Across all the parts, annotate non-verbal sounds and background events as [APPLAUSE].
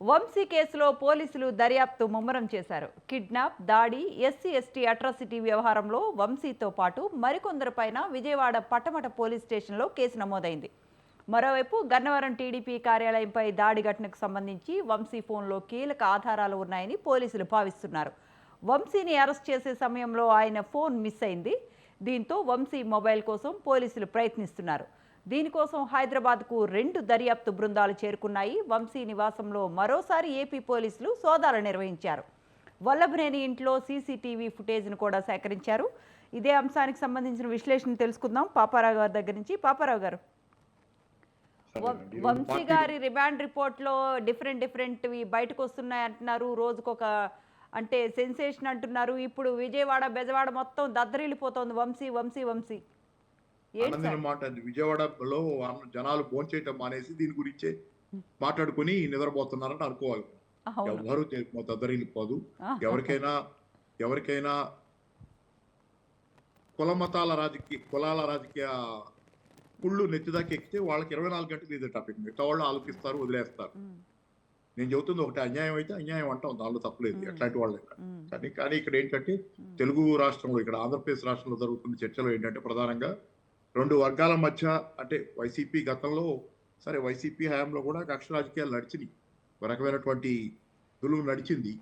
వంశీ కేసులో పోలీసులు దర్యాప్తు ముమ్మరం చేశారు. కిడ్నాప్ దాడి ఎస్సీ ఎస్టీ అట్రాసిటీ వ్యవహారంలో వంశీతో పాటు మరికొందరిపైన విజయవాడ పట్టమట పోలీస్ స్టేషన్లో కేసు నమోదైంది. మరోవైపు గన్నవరం టీడీపీ కార్యాలయంపై దాడి ఘటనకు సంబంధించి వంశీ ఫోన్లో కీలక ఆధారాలు ఉన్నాయని పోలీసులు భావిస్తున్నారు. వంశీని అరెస్ట్ చేసే సమయంలో ఆయన ఫోన్ మిస్ అయింది. దీంతో వంశీ మొబైల్ కోసం పోలీసులు ప్రయత్నిస్తున్నారు. దీనికోసం హైదరాబాద్కు రెండు దర్యాప్తు బృందాలు చేరుకున్నాయి. వంశీ నివాసంలో మరోసారి ఏపీ పోలీసులు సోదాలు నిర్వహించారు. వల్లభనేని ఇంట్లో సీసీటీవీ ఫుటేజ్ను కూడా సేకరించారు. ఇదే అంశానికి సంబంధించిన విశ్లేషణ తెలుసుకుందాం. పాపారావు గారి దగ్గర నుంచి. పాపారావు గారు. వంశీ గారి రిమాండ్ రిపోర్ట్లో డిఫరెంట్ డిఫరెంట్వి బయటకు వస్తున్నాయి అంటున్నారు. రోజుకొక అంటే సెన్సేషన్ అంటున్నారు. ఇప్పుడు విజయవాడ బెజవాడ మొత్తం దద్దరిల్లిపోతోంది వంశీ వంశీ వంశీ. మాట విజయవాడలో జనాలు భోంచేయటం మానేసి దీని గురించే మాట్లాడుకుని నిద్రపోతున్నారని అనుకోవాలి. ఎవరు దద్దరిల్లిపోదు. ఎవరికైనా ఎవరికైనా కుల మతాల రాజకీయ కులాల రాజకీయ కుళ్ళు నెత్తిదాకా ఎక్కితే వాళ్ళకి ఇరవై నాలుగు గంటలు ఇదే టాపిక్ మిగతా వాళ్ళు ఆలోచిస్తారు వదిలేస్తారు. నేను చెబుతుంది ఒకటి అన్యాయం అయితే అన్యాయం అంటాం దానిలో తప్పలేదు మ్మ్. ఎట్లాంటి వాళ్ళు. కానీ కానీ ఇక్కడ ఏంటంటే తెలుగు రాష్ట్రంలో ఇక్కడ ఆంధ్రప్రదేశ్ రాష్ట్రంలో జరుగుతున్న చర్చలో ఏంటంటే ప్రధానంగా రెండు వర్గాల మధ్య అంటే వైసీపీ గతంలో సరే వైసీపీ హయాంలో కూడా కక్ష రాజకీయాలు నడిచినాయి. ఒక రకమైనటువంటి దులువు నడిచింది.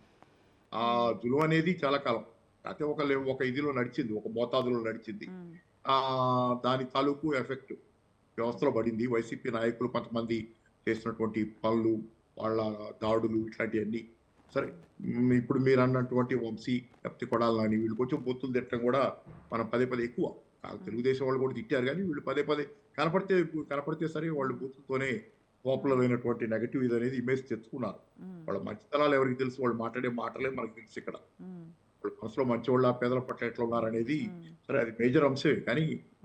ఆ దులువు అనేది చాలా కాలం. అయితే ఒక ఒక ఇదిలో నడిచింది ఒక మోతాదులో నడిచింది. ఆ దాని తాలూకు ఎఫెక్ట్. వ్యవస్థలో పడింది. వైసీపీ నాయకులు కొంతమంది చేసినటువంటి పనులు వాళ్ళ దాడులు ఇట్లాంటివన్నీ. సరే ఇప్పుడు మీరు అన్నటువంటి వంశీ లేకపోతే కొడాలని వీళ్ళు కొంచెం బొత్తులు తిట్టడం కూడా మనం పదే పదే ఎక్కువ. తెలుగుదేశం వాళ్ళు కూడా తిట్టారు కానీ వీళ్ళు పదే పదే కనపడితే కనపడితే సరే వాళ్ళు బూతులతోనే పాపులర్ అయినటువంటి నెగటివ్ ఇది అనేది ఇమేజ్ తెచ్చుకున్నారు. వాళ్ళ మంచితనాలు ఎవరికి తెలుసు? వాళ్ళు మాట్లాడే మాటలే మనకు తెలుసు ఇక్కడ. మనసులో మంచివాళ్ళ పేదల పట్ల ఎట్లా ఉన్నారనేది సరే అది మేజర్ అంశమే కానీ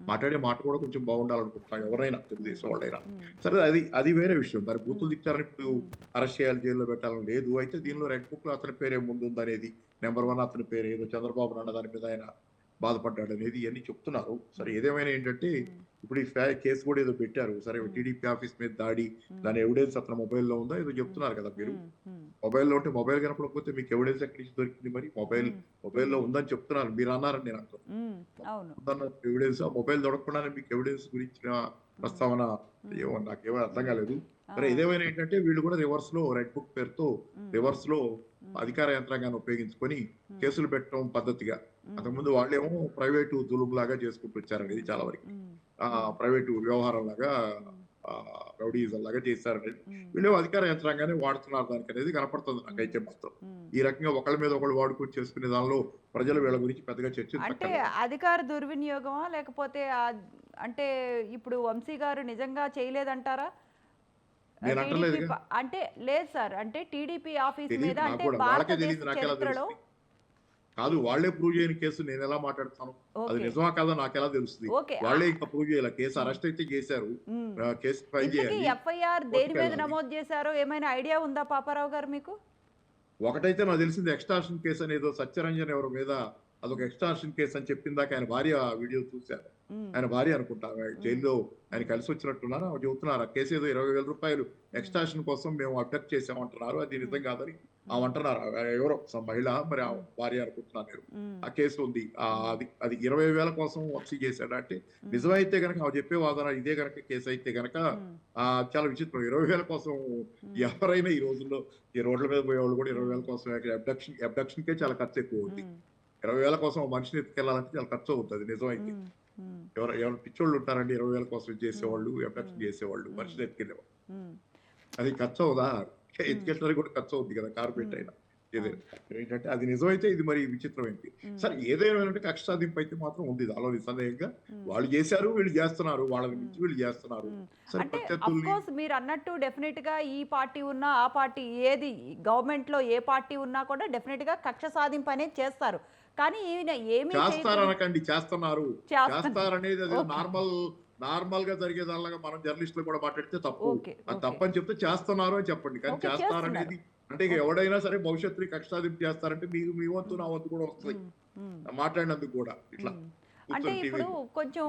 మాట్లాడే మాట కూడా కొంచెం బాగుండాలనుకుంటున్నాం ఎవరైనా తెలుగుదేశం వాళ్ళైనా. సరే అది అది వేరే విషయం. దాని బూతులు తిట్టారని ఇప్పుడు అరెస్ట్ చేయాలి జైల్లో పెట్టాలని లేదు. అయితే దీనిలో రెడ్ బుక్లో అతని పేరే ముందు ఉందనేది? నెంబర్ వన్ అతని పేరు ఏదో చంద్రబాబు నాయుడు దాని మీద ఆయన బాధపడ్డాడు అనేది ఇవన్నీ చెప్తున్నారు. సరే ఏదేమైనా ఏంటంటే ఇప్పుడు ఈ ఫ్యా- కేసు కూడా ఏదో పెట్టారు. సరే టీడీపీ ఆఫీస్ మీద దాడి దాని ఎవిడెన్స్ అతని మొబైల్లో ఉందో? ఏదో చెప్తున్నారు కదా మీరు. మొబైల్లో ఉంటే మొబైల్ కనపడకపోతే మీకు ఎవిడెన్స్ ఎక్కడి నుంచి దొరికింది మరి? మొబైల్ మొబైల్లో ఉందని చెప్తున్నారు. మీరు అన్నారని నేను అంటున్నాను ఎవిడెన్స్ ఆ మొబైల్ దొరకకుండానే మీకు ఎవిడెన్స్ గురించిన ప్రస్తావన ఏమో నాకేమో అర్థం కాలేదు. సరే ఇదేమైనా ఏంటంటే వీళ్ళు కూడా రివర్స్లో రెడ్ బుక్ పేరుతో రివర్స్లో అధికార యంత్రాంగాన్ని ఉపయోగించుకొని కేసులు పెట్టడం పద్ధతిగా. అంతకుముందు వాళ్ళేమో ప్రైవేటు దులుపు లాగా చేసుకుంటూ వచ్చారనేది చాలా వరకు. ప్రైవేటు వ్యవహారం లాగా రౌడీజం లాగా చేశారనేది వీళ్ళు అధికార యంత్రాంగాన్ని వాడుతున్నారు దానికి అనేది కనపడుతుంది నాకైతే మొత్తం. ఈ రకంగా ఒకళ్ళ మీద ఒకళ్ళు వాడుకొని చేసుకునే దానిలో ప్రజలు వీళ్ళ గురించి పెద్దగా అంటే చర్చించక్కర్లేదు అధికార దుర్వినియోగమా? లేకపోతే అంటే ఇప్పుడు వంశీ గారు నిజంగా చేయలేదంటారా? నేను అంటే లేదు సార్ అంటే టీడీపీ ఆఫీస్ మీద అంటే భారతదేశ చరిత్రలో? కాదు వాళ్ళే ప్రూవ్ చేయని కేసు నేను ఎలా మాట్లాడతాను? అది నిజమా కాదా నాకు ఎలా తెలుస్తుంది? వాళ్ళే ఇంకా ప్రూవ్ చేయాలి. కేసు అరెస్ట్ అయితే చేశారు. కేసు ఇంతకీ చేయాలి. ఎఫ్ఐఆర్ దేని మీద. నమోదు చేశారో ఏమైనా ఐడియా ఉందా పాపారావు గారు మీకు? ఒకటైతే నాకు తెలిసింది ఎక్స్టార్షన్ కేసు అనేదో సత్యరంజన్ ఎవరి మీద అదొక ఎక్స్టార్షన్ కేసు అని చెప్పిందాక ఆయన భార్య వీడియో చూశారు. ఆయన భార్య అనుకుంటా. జైల్లో ఆయన కలిసి వచ్చినట్టున్నారు. ఆమె చెబుతున్నారు ఆ కేసు ఏదో ఇరవై వేల రూపాయలు ఎక్స్టార్షన్ కోసం మేము అబ్జెక్ట్ చేసామంటున్నారు అది నిజం కాదని ఆమె అంటున్నారు. ఆ ఎవరో మహిళ మరి ఆ భార్య అనుకుంటున్నాను నేను ఆ కేసు ఉంది. ఆ అది అది ఇరవై వేల కోసం వంశీ చేశాడు అంటే నిజమైతే గనక ఆమె చెప్పే వాదన ఇదే గనక కేసు అయితే ఆ చాలా విచిత్రం. ఇరవై వేల కోసం ఎవరైనా ఈ రోజుల్లో ఈ రోడ్ల మీద పోయే వాళ్ళు కూడా ఇరవై వేల కోసం అబ్డక్షన్ అబ్డక్షన్ కే చాలా ఖర్చు ఎక్కువ ఉంది ఇరవై వేల కోసం మనిషిని ఎత్తుకెళ్ళాలంటే చాలా ఖర్చు అవుతుంది నిజమైతే ఎవరు ఎవరు పిచ్చోళ్ళు ఉంటారండి ఇరవై వేల కోసం చేసేవాళ్ళు అబ్డక్షన్ చేసేవాళ్ళు మనిషిని ఎత్తుకెళ్ళేవాళ్ళు. అది ఖర్చు అవుదా ఎత్తుకెళ్ళడానికి కూడా ఖర్చు అవుద్ది కదా కార్పెట్ అయినా. ఏదైనా ఏంటంటే అది నిజమైతే ఇది మరి విచిత్రం ఏంటి ఉమ్, సరే ఏదైనా కక్ష సాధింపు అయితే మాత్రం ఉంది దానిలో నిస్సందేహంగా. ఉమ్. వాళ్ళు చేశారు వీళ్ళు చేస్తున్నారు వాళ్ళని మించి వీళ్ళు చేస్తున్నారు. మీరు అన్నట్టు డెఫినెట్గా ఈ పార్టీ ఉన్నా ఆ పార్టీ ఏది గవర్నమెంట్లో ఏ పార్టీ ఉన్నా కూడా డెఫినెట్గా కక్ష సాధింపు అనేది చేస్తారు. కానీ ఈయన ఏమీ చేస్తారనకండి చేస్తున్నారు. చేస్తారనేది అది. నార్మల్ నార్మల్గా జరిగేదానిలాగా మనం జర్నలిస్టులు కూడా మాట్లాడితే తప్పు అది. తప్పని చెప్తే చేస్తున్నారు అని చెప్పండి కానీ చేస్తారనేది అంటే ఎవడైనా సరే భవిష్యత్తుని కష్టాదింపు చేస్తారంటే మీకు మీ వంతు నా వంతు కూడా వస్తుంది మాట్లాడినందుకు కూడా ఇట్లా. అంటే ఇప్పుడు. కొంచెం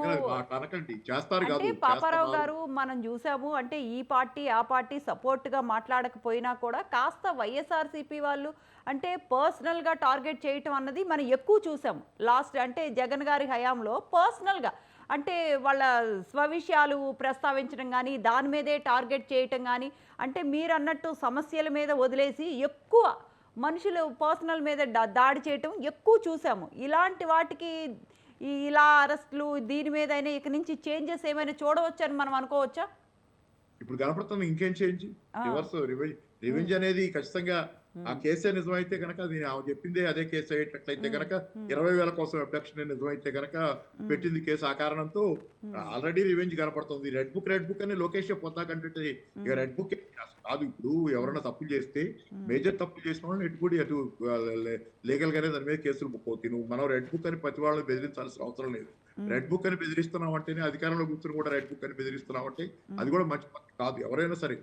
అంటే పాపారావు. గారు మనం చూసాము అంటే ఈ పార్టీ ఆ పార్టీ సపోర్ట్గా మాట్లాడకపోయినా కూడా కాస్త వైఎస్ఆర్సీపీ వాళ్ళు అంటే పర్సనల్గా టార్గెట్ చేయటం అన్నది మనం ఎక్కువ చూసాము లాస్ట్ అంటే జగన్ గారి హయాంలో పర్సనల్గా అంటే వాళ్ళ స్వవిషయాలు ప్రస్తావించడం కానీ దాని మీదే టార్గెట్ చేయటం కానీ అంటే మీరు అన్నట్టు సమస్యల మీద వదిలేసి ఎక్కువ మనుషులు పర్సనల్ మీద దాడి చేయటం ఎక్కువ చూసాము ఇలాంటి వాటికి ఈ ఇలా అరెస్టులు దీని మీద అయినా ఇక నుంచి చేంజెస్ ఏమైనా చూడవచ్చని మనం అనుకోవచ్చా? ఇప్పుడు కనపడుతుంది ఇంకేం చేంజ్. రివర్స్ రివెంజ్ అనేది ఖచ్చితంగా ఆ కేసే నిజమైతే కనుక అది ఆమె చెప్పిందే అదే కేసు అయ్యేటట్లయితే కనుక ఇరవై వేల కోసం అబ్డక్షన్ నిజమైతే కనుక పెట్టింది కేసు ఆ కారణంతో ఆల్రెడీ రివెంజ్ కనపడుతుంది. రెడ్ బుక్ రెడ్ బుక్ అని లోకేష్ పొందాకంటే ఇక రెడ్ బుక్ కాదు ఇప్పుడు ఎవరైనా తప్పులు చేస్తే మేజర్ తప్పులు చేసిన వాళ్ళని ఎటు కూడా అటు లీగల్ గానే దాని మీద కేసులు బుక్ అవుతాయి. నువ్వు మనం రెడ్ బుక్ అని ప్రతి వాళ్ళని బెదిరించాల్సిన అవసరం లేదు. రెడ్ బుక్ అని బెదిరిస్తున్నావు అంటేనే అధికారంలో కూర్చొని కూడా రెడ్ బుక్ అని బెదిరిస్తున్నావు అంటే అది కూడా మంచి కాదు. ఎవరైనా సరే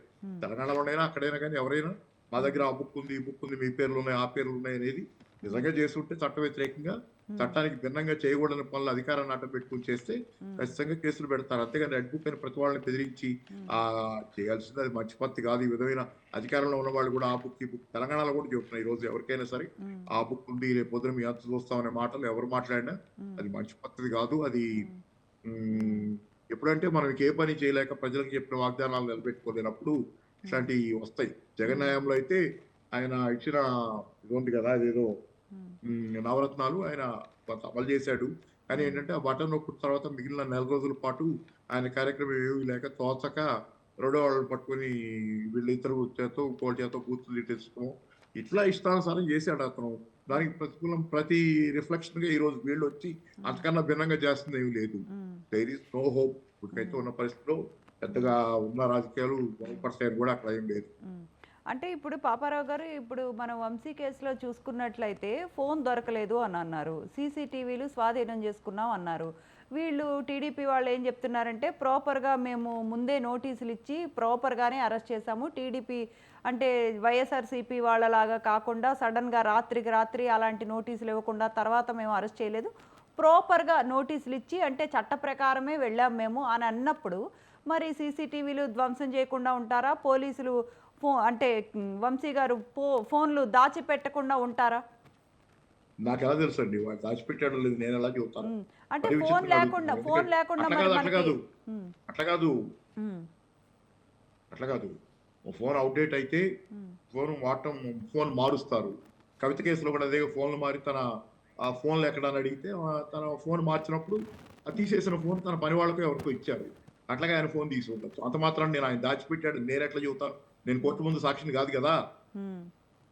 తెలంగాణలోనైనా అక్కడైనా కానీ ఎవరైనా మా దగ్గర ఆ బుక్ ఉంది ఈ బుక్ ఉంది మీ పేర్లు ఉన్నాయి ఆ పేర్లు ఉన్నాయి అనేది నిజంగా చేస్తుంటే చట్ట వ్యతిరేకంగా చట్టానికి భిన్నంగా చేయకూడని పనులు అధికారాన్ని అడ్డం పెట్టుకుని చేస్తే ఖచ్చితంగా కేసులు పెడతారు. అంతేగాని రెడ్ బుక్ అని ప్రతి వాళ్ళని బెదిరించి ఆ చేయాల్సింది అది మంచి పద్ధతి కాదు. ఈ విధమైన అధికారంలో ఉన్న వాళ్ళు కూడా ఆ బుక్ ఈ బుక్ తెలంగాణలో కూడా చెబుతున్నారు. ఈ రోజు ఎవరికైనా సరే ఆ బుక్ ఉంది రేపు పొద్దున మీ అంత చూస్తామనే మాటలు ఎవరు మాట్లాడినా అది మంచి పద్ధతి కాదు. అది ఎప్పుడంటే మనం ఏ పని చేయలేక ప్రజలకు చెప్పిన వాగ్దానాలు నిలబెట్టుకోలేనప్పుడు ఇట్లాంటివి వస్తాయి. జగన్ న్యాయంలో అయితే ఆయన ఇచ్చిన ఇది ఉంది కదా అదేదో నవరత్నాలు ఆయన అమలు చేశాడు. కానీ ఏంటంటే ఆ బటన్ నొక్కిన తర్వాత మిగిలిన నెల రోజుల పాటు ఆయన కార్యక్రమం ఏమీ లేక తోచక రెండో వాళ్ళు పట్టుకొని వీళ్ళిద్దరు చేత ఇంకోటి చేత కూతురు తెచ్చుకోవడం ఇట్లా ఇష్టానుసారం చేశాడు అతను. దానికి ప్రతికూలం ప్రతి రిఫ్లెక్షన్గా ఈ రోజు వీళ్ళు వచ్చి అంతకన్నా భిన్నంగా చేస్తుంది ఏమీ లేదు దైర్ ఇస్ నో హోప్ ఇప్పటికైతే ఉన్న పరిస్థితిలో పెద్దగా ఉన్న రాజకీయాలు బాగుపడతాయని కూడా అక్కడ ఏం లేదు. అంటే ఇప్పుడు పాపారావు గారు ఇప్పుడు మనం వంశీ కేసులో చూసుకున్నట్లయితే ఫోన్ దొరకలేదు అని అన్నారు. సీసీటీవీలు స్వాధీనం చేసుకున్నాం అన్నారు. వీళ్ళు టీడీపీ వాళ్ళు ఏం చెప్తున్నారంటే ప్రాపర్గా మేము ముందే నోటీసులు ఇచ్చి ప్రాపర్గానే అరెస్ట్ చేశాము. టీడీపీ అంటే వైఎస్ఆర్సీపీ వాళ్ళలాగా కాకుండా సడన్గా రాత్రికి రాత్రి అలాంటి నోటీసులు ఇవ్వకుండా తర్వాత మేము అరెస్ట్ చేయలేదు. ప్రాపర్గా నోటీసులు ఇచ్చి అంటే చట్ట ప్రకారమే వెళ్ళాము మేము అని అన్నప్పుడు మరి సీసీటీవీలు ధ్వంసం చేయకుండా ఉంటారా? పోలీసులు ఫో అంటే వంశీ గారు ఫో ఫోన్లు దాచిపెట్టకుండా ఉంటారా? నాకు ఎలా తెలుసు అండి వాడు దాచిపెట్టాడో లేదు నేను ఎలా చెబుతాను? అంటే ఫోన్ లేకుండా. ఫోన్ లేకుండా అట్లా కాదు, అట్లా కాదు. అట్లా కాదు. ఫోన్ అవుట్డేట్ అయితే ఫోన్ వాడటం ఫోన్ మారుస్తారు. కవిత కేసులో కూడా అదే ఫోన్లు మారి తన ఆ ఫోన్లు ఎక్కడ అని అడిగితే తన ఫోన్ మార్చినప్పుడు ఆ తీసేసిన ఫోన్ తన పని వాళ్ళకు ఎవరికో ఇచ్చారు. అట్లాగే ఆయన ఫోన్ తీసి ఉండొచ్చు అంత మాత్రం నేను ఆయన దాచిపెట్టాడు. నేను ఎట్లా చెబుతాను నేను కోర్టు ముందు సాక్షిని కాదు కదా?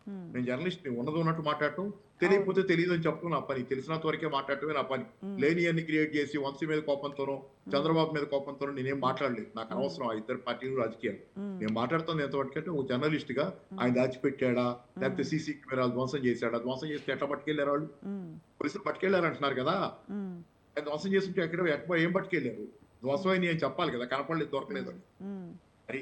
నేను జర్నలిస్ట్ ఉన్నది ఉన్నట్టు మాట్లాడటం? తెలియకపోతే తెలియదు అని చెప్పడం నా పని. తెలిసినంత వరకే మాట్లాడటమే నా పని. లేని అన్ని క్రియేట్ చేసి వంశీ మీద కోపంతోనో చంద్రబాబు మీద కోపంతోనో నేనేం మాట్లాడలేదు. నాకు అనవసరం ఆ ఇద్దరు పార్టీలు రాజకీయాలు. నేను మాట్లాడుతుంది ఎంతవరకు అంటే ఒక జర్నలిస్ట్గా ఆయన దాచిపెట్టాడా? లేకపోతే సీసీ కెమెరాలు ధ్వంసం చేశాడా? ధ్వంసం చేస్తే ఎట్లా పట్టుకెళ్ళారు వాళ్ళు? పోలీసులు పట్టుకెళ్ళారు అంటున్నారు కదా ఆయన ధ్వంసం చేస్తుంటే ఎక్కడ ఎక్కడ ఏం పట్టుకెళ్ళారు? ధ్వంసం అయింది అని చెప్పాలి కదా కనపడలేదు దొరకలేదు మరి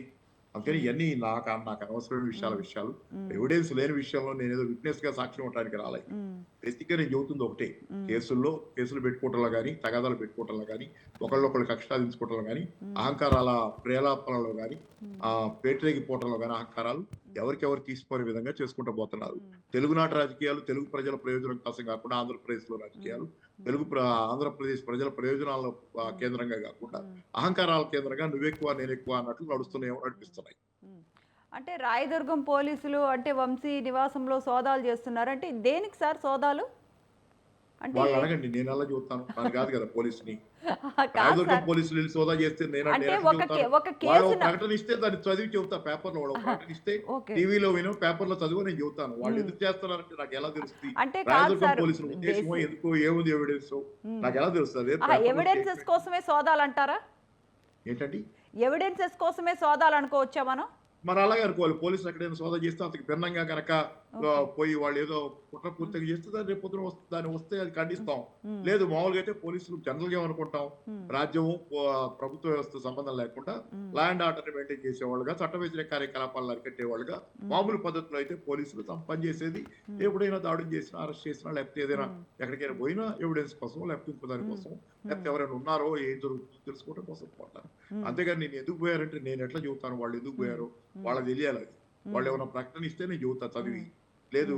అందుకని ఇవన్నీ నాకు నాకు అనవసరమైన విషయాల విషయాలు. ఎవిడెన్స్ లేని విషయంలో నేను ఏదో విట్నెస్గా సాక్ష్యం ఉండడానికి రాలేదు. ఉమ్, బేసిక్గా నేను చెబుతుంది ఒకటే. కేసుల్లో కేసులు పెట్టుకోవటంలో కానీ తగాదాలు పెట్టుకోవటంలో కానీ ఒకళ్ళొకళ్ళు కక్షాదించుకోవటంలో కానీ అహంకారాల ప్రేలాపనలో కానీ ఆ పేటరేగిపోవటంలో కానీ అహంకారాలు ఎవరికెవరు తీసిపోయే విధంగా చేసుకుంటూ పోతున్నారు. తెలుగునాట రాజకీయాలు తెలుగు ప్రజల ప్రయోజనం కోసం కాకుండా ఆంధ్రప్రదేశ్లో రాజకీయాలు తెలుగు ప్ర- ఆంధ్రప్రదేశ్ ప్రజల ప్రయోజనాల కేంద్రంగా కాకుండా అహంకారాల కేంద్రంగా నువ్వెక్కువ నేను ఎక్కువ అన్నట్లు నడుస్తున్నాయో నడిపిస్తున్నాయి. అంటే రాయదుర్గం పోలీసులు అంటే వంశీ నివాసంలో సోదాలు చేస్తున్నారు. అంటే దేనికి సార్ సోదాలు? అంటే వాళ్ళు అడగండి నేను ఎలా చూస్తాను? కాదు కదా పోలీసుని. [LAUGHS] రాయదుర్గం పోలీసులు సోదా చేస్తే నేను ప్రకటన ఇస్తే దాన్ని చదివి చెబుతా పేపర్లో ప్రకటన ఇస్తే ఓకే. టీవీలో వినో పేపర్లో చదువు నేను చెబుతాను. వాళ్ళు. ఎందుకు చేస్తున్నారంటే నాకు ఎలా తెలుస్తుంది? రాయదుర్గం పోలీసుల ఉద్దేశమో బేసి- ఎందుకు ఏముంది ఎవిడెన్స్. నాకు ఎలా తెలుస్తుంది? ఎవిడెన్సెస్ కోసమే సోదాలు అంటారా? ఏంటండి? ఎవిడెన్సెస్ కోసమే సోదాలు అనుకోవచ్చా మనం? మరి అలాగే అనుకోవాలి. పోలీసులు ఎక్కడైనా సోదా చేస్తే అంతకు భిన్నంగా కనుక పోయి వాళ్ళు ఏదో కుట్ర పూర్తిగా చేస్తే దాన్ని రేపు పొద్దున దాన్ని వస్తే అది ఖండిస్తాం. లేదు మామూలుగా అయితే పోలీసులు జనరల్గా ఉమ్, రాజ్యము ప్రభుత్వ వ్యవస్థ సంబంధం లేకుండా లా అండ్ ఆర్డర్ మెయింటైన్ చేసేవాళ్ళుగా చట్ట వ్యతిరేక కార్యకలాపాలను అరికట్టేవాళ్ళుగా మామూలు పద్ధతిలో అయితే పోలీసులు తమ పని చేసేది ఎప్పుడైనా దాడులు చేసినా అరెస్ట్ చేసినా లేకపోతే ఏదైనా ఎక్కడికైనా పోయినా ఎవిడెన్స్ కోసం లేకపోతే ఇంకో దాని కోసం లేకపోతే ఎవరైనా ఉన్నారో ఏం జరుగుతుందో తెలుసుకోవడం కోసం పోతారు. అంతేగాని నేను ఎందుకు పోయారంటే నేను ఎట్లా చెబుతాను వాళ్ళు ఎందుకు పోయారో? వాళ్ళకి తెలియాలి వాళ్ళు ఏమైనా ప్రకటన ఇస్తే నేను చెబుతా చదివి లేదు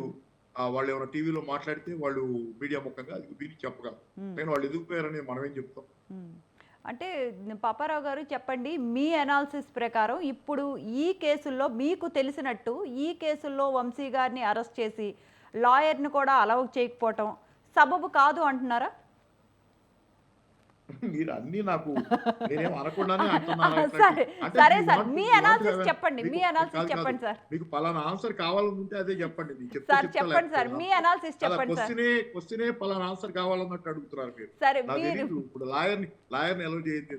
వాళ్ళు ఏమైనా టీవీలో మాట్లాడితే వాళ్ళు మీడియా ముఖంగా అది విని చెప్పగలరు. కానీ వాళ్ళు ఎందుకు పోయారని మనం ఏం చెప్తాం. అంటే పాపారావు గారు చెప్పండి మీ అనాలిసిస్ ప్రకారం ఇప్పుడు ఈ కేసుల్లో మీకు తెలిసినట్టు ఈ కేసుల్లో వంశీ గారిని అరెస్ట్ చేసి లాయర్ని కూడా అలౌ చేయకపోవటం సబబు కాదు అంటున్నారా? మీరు అన్ని నాకు నేనేం అనకుండానే? [LAUGHS] సరే సరే మీ అనాలిసిస్ చెప్పండి మీ అనాలిసిస్. చెప్పండి సార్. మీకు పలానా ఆన్సర్ కావాలనుంటే అదే చెప్పండి మీకు సార్ చెప్పండి సార్ మీ. అనాలిసిస్ చెప్పండి సార్. క్వశ్చనే క్వశ్చనే పలానా ఆన్సర్ కావాలన్నట్టు అడుగుతున్నారు మీరు. సరే మీరు ఇప్పుడు లాయర్ని లాయర్ని ఎలో చేయండి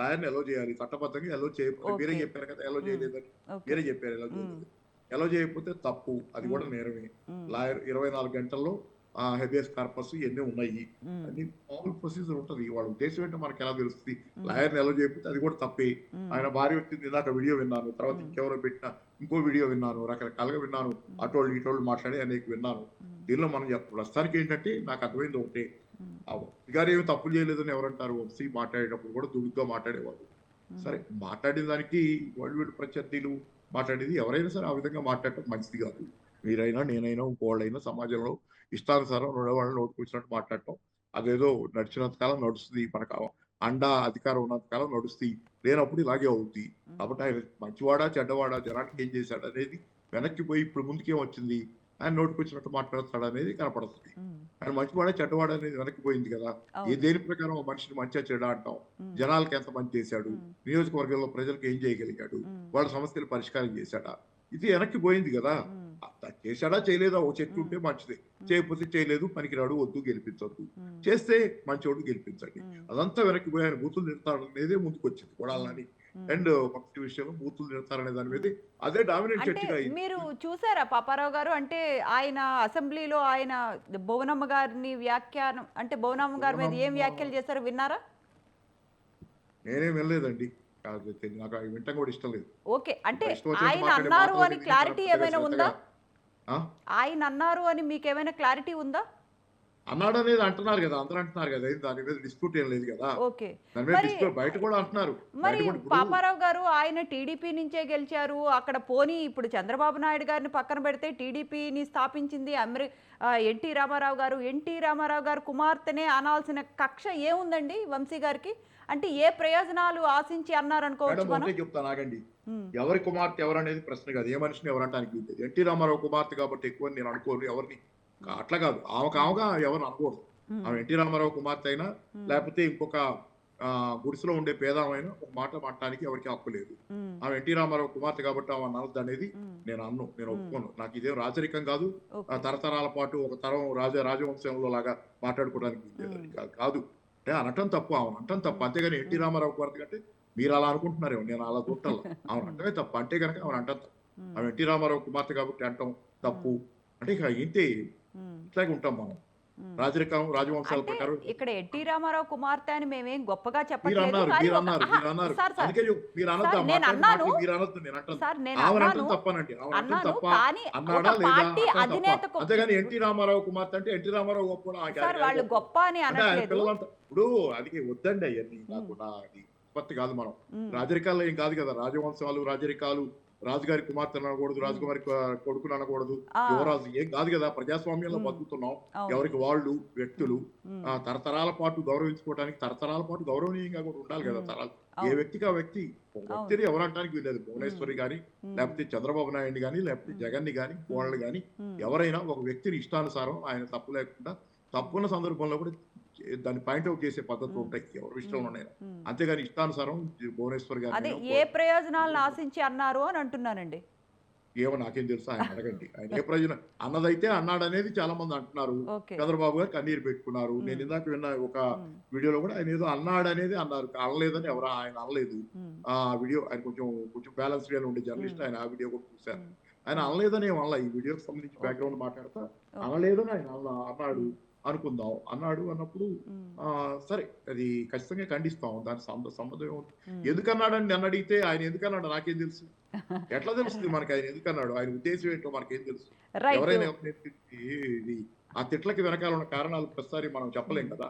లాయర్ని ఎలో చేయాలి చట్టబద్ధంగా ఎలో చేయకపోతే మీరే. చెప్పారు కదా ఎలో చేయలేదని మీరే చెప్పారు ఎలో చేయలేదు. ఎలో చేయకపోతే తప్పు అది కూడా నేరమే. లాయర్ ఇరవై నాలుగు గంటల్లో హెబియస్ కార్పస్ ఇవన్నీ ఉన్నాయి. అన్ని మామూలు ప్రొసీజర్ ఉంటుంది. వాళ్ళ ఉద్దేశం ఏంటో మనకి ఎలా తెలుస్తుంది? లాయర్ని ఎలా చేయకపోతే అది కూడా తప్పే. ఆయన భార్య వచ్చింది ఇందాక వీడియో విన్నాను. తర్వాత. ఇంకెవరో పెట్టిన ఇంకో వీడియో విన్నాను. రకరకాలుగా విన్నాను. అటోళ్ళు ఇటోళ్ళు మాట్లాడి అనేక విన్నాను. దీనిలో మనం ప్రస్తుతానికి ఏంటంటే నాకు అర్థమైంది ఒకటే. గారు ఏమి తప్పులు చేయలేదని ఎవరంటారు? వంశీ మాట్లాడేటప్పుడు కూడా దుడుగ్గా మాట్లాడేవాడు ఉమ్, సరే మాట్లాడిన దానికి వరల్డ్ వీడు ప్రత్యర్థులు మాట్లాడేది ఎవరైనా సరే ఆ విధంగా మాట్లాడటం మంచిది కాదు. మీరైనా నేనైనా ఇంకోళ్ళైనా సమాజంలో ఇష్టానుసారం రెండు వాళ్ళని నోటుకు వచ్చినట్టు మాట్లాడటం అదేదో నడిచినంత కాలం నడుస్తుంది మనకు అండ అధికారం ఉన్నంత కాలం నడుస్తుంది. లేనప్పుడు ఇలాగే అవుద్ది. కాబట్టి ఆయన మంచివాడా చెడ్డవాడా జనానికి ఏం చేశాడు అనేది వెనక్కి పోయి ఇప్పుడు ముందుకేం వచ్చింది? ఆయన నోటుకు వచ్చినట్టు మాట్లాడతాడు అనేది కనపడుతుంది. ఆయన మంచివాడా చెడ్డవాడా అనేది వెనక్కి పోయింది కదా. ఏ దేని ప్రకారం మనిషిని మంచిగా చెడ అంటాం? జనాలకి ఎంత మంచి చేశాడు? నియోజకవర్గంలో ప్రజలకు ఏం చేయగలిగాడు? వాళ్ళ సమస్యలు పరిష్కారం చేశాడా? ఇది వెనక్కి పోయింది కదా. చేశాడా చేయలేదా? ఓ చెట్టు ఉంటే మంచిదే. చేయకపోతే చేయలేదు పనికిరాడు వద్దు గెలిపించొద్దు. చేస్తే మంచోడు గెలిపించండి. అదంతా వెనక్కి పోయి ఆయన బూతులు నిడతాడు అనేదే ముందుకు వచ్చింది కొడాలని. అండ్ భక్తి విషయంలో బూతులు నిడతారనే దాని మీద అదే డామినేట్ చర్చగా మీరు చూసారా పాపారావు గారు? అంటే ఆయన అసెంబ్లీలో ఆయన భువనమ్మ గారిని వ్యాఖ్యానం అంటే భువనమ్మ గారి మీద ఏం వ్యాఖ్యలు చేశారో? విన్నారా? నేనేం వెళ్ళలేదండి నాకు వింటం కూడా ఇష్టం లేదు. ఓకే. అంటే ఆయన అన్నారు అని క్లారిటీ ఏమైనా ఉందా? ఆయన అన్నారు అని మీకు ఏమైనా క్లారిటీ ఉందా? అన్నాడు అనేది అంటున్నారు కదా అందరూ అంటున్నారు కదా దాని మీద డిస్ప్యూట్ ఏం లేదు కదా. ఓకే. బయట కూడా అంటున్నారు. మరి పాపారావు గారు ఆయన టీడీపీ నుంచే గెలిచారు అక్కడ పోనీ ఇప్పుడు చంద్రబాబు నాయుడు గారిని పక్కన పెడితే టీడీపీని స్థాపించింది అమెరి ఎన్టీ రామారావు గారు. ఎన్టీ రామారావు గారు కుమార్తెనే అనాల్సిన కక్ష ఏముందండి వంశీ గారికి? అంటే ఏ ప్రయోజనాలు ఆశించి అన్నారు అనుకోవచ్చు చెప్తాను ఆగండి. ఎవరి కుమార్తె ఎవరు అనేది ప్రశ్న కాదు. ఏ మనిషిని ఎవరంటానికి వీల్లేదు ఎన్టీ రామారావు కుమార్తె కాబట్టి ఎక్కువ నేను అనుకోను ఎవరిని. అట్లా కాదు. ఆమెకు ఆమెగా ఎవరు ఉమ్, ఆమె ఎన్టీ రామారావు కుమార్తె అయినా లేకపోతే ఇంకొక ఆ, గుడిసెలో ఉండే పేదామైనా ఒక మాట మాట్లాడడానికి ఎవరికి హక్కు లేదు. ఆమె ఎన్టీ రామారావు కుమార్తె కాబట్టి ఆమె అనవద్దు అనేది నేను అన్ను. నేను. ఒప్పుకోను. నాకు ఇదేం రాజరికం కాదు. తరతరాల పాటు ఒక తరం రాజ రాజవంశంలో లాగా మాట్లాడుకోవడానికి కాదు. అంటే అనటం తప్పు ఆమె అంటం తప్పు. అంతేగాని ఎన్టీ రామారావు కుమార్తె కంటే మీరు అలా అనుకుంటున్నారేమో నేను అలా చూడాల ఆమె అంటమే తప్పు. అంటే కనుక ఆమె అంటం తప్పు. ఆమె ఎన్టీ రామారావు కుమార్తె కాబట్టి అంటాం తప్పు. అంటే ఇక ఇంతే. ఇట్లాగే ఉంటాం మనం. రాజరికం రాజవంశాల ప్రకారం. ఇక్కడ ఎన్టీ రామారావు కుమార్తె అని మేమేం గొప్పగా చెప్పట్లేదు మీరు అన్నారు మీరు అన్నారు. అందుకే మీరు అనొద్దు నేను అన్నాను. మీరు అనొద్దు నేను అంటాను సార్ నేను ఆమె అన్నాను. అంటాం తప్పనండి తప్ప అన్నాడా లేదా అంతేగాని ఎన్టీ రామారావు కుమార్తె అంటే ఎన్టీ రామారావు గొప్ప వాళ్ళు గొప్ప. అని అనట్లేదు. ఇప్పుడు అది వద్దండి అవన్నీ నాకు నా అది ఉత్పత్తి కాదు మనం. ఉమ్, రాజరికాల్లో ఏం కాదు కదా రాజవంశాలు రాజరికాలు రాజుగారి కుమార్తె అనకూడదు కొ- కొడుకుని అనకూడదు. యువరాజు ఏం కాదు కదా ప్రజాస్వామ్యంలో. బతుకుతున్నాం. ఎవరికి వాళ్ళు వ్యక్తులు తరతరాల పాటు గౌరవించుకోవడానికి తరతరాల పాటు గౌరవనీయంగా కూడా ఉండాలి కదా. తరాలు. ఏ. వ్యక్తికి ఆ వ్యక్తి వ్యక్తిని ఎవరంటానికి వీలేదు భువనేశ్వరి గాని లేకపోతే చంద్రబాబు నాయుడు గాని లేకపోతే జగన్ని గాని వాళ్ళని గాని ఎవరైనా ఒక వ్యక్తిని ఇష్టానుసారం ఆయన తప్పు లేకుండా తప్పున్న సందర్భంలో కూడా దాన్ని పాయింట్ అవుట్ చేసే పద్ధతులు ఉంటాయి ఎవరి విషయంలోనైనా ఉమ్. అంతేగాని ఇష్టానుసారం భువనేశ్వర్ అదే గారు ఏ ప్రయోజనాలను ఆశించి అన్నారు అని అంటున్నానండి. ఏమో నాకేం తెలుసు ఆయన అడగండి. ఆయన ఏ [LAUGHS] ప్రయోజనం అన్నదైతే అన్నాడు అనేది చాలా మంది అంటున్నారు చంద్రబాబు గారు కన్నీరు పెట్టుకున్నారు. నేను ఇందాక విన్న ఒక వీడియోలో కూడా ఆయన ఏదో అన్నాడు అనేది అన్నారు. అనలేదని ఎవరు ఆయన అనలేదు. ఆ వీడియో ఆయన కొంచెం కొంచెం బ్యాలెన్స్గా ఉండే జర్నలిస్ట్ ఆయన ఆ వీడియో కూడా చూశారు. ఆయన అనలేదని వల్ల ఈ వీడియోకి సంబంధించి బ్యాక్గ్రౌండ్ మాట్లాడతా. అనలేదని ఆయన అన్న- అన్నాడు. అనుకుందాం అన్నాడు అన్నప్పుడు సరే అది ఖచ్చితంగా ఖండిస్తాం దాని సంబ సంబంధం ఏముంది. ఎందుకన్నాడని నన్ను అడిగితే ఆయన ఎందుకన్నాడు? నాకేం తెలుసు. [LAUGHS] ఎట్లా తెలుస్తుంది మనకి ఆయన ఎందుకన్నాడు? ఆయన ఉద్దేశం ఏంటో మనకేం తెలుసు? ఎవరైనా ఇది ఆ తిట్లకి వెనకాల ఉన్న కారణాలు ప్రతిసారి మనం చెప్పలేం కదా.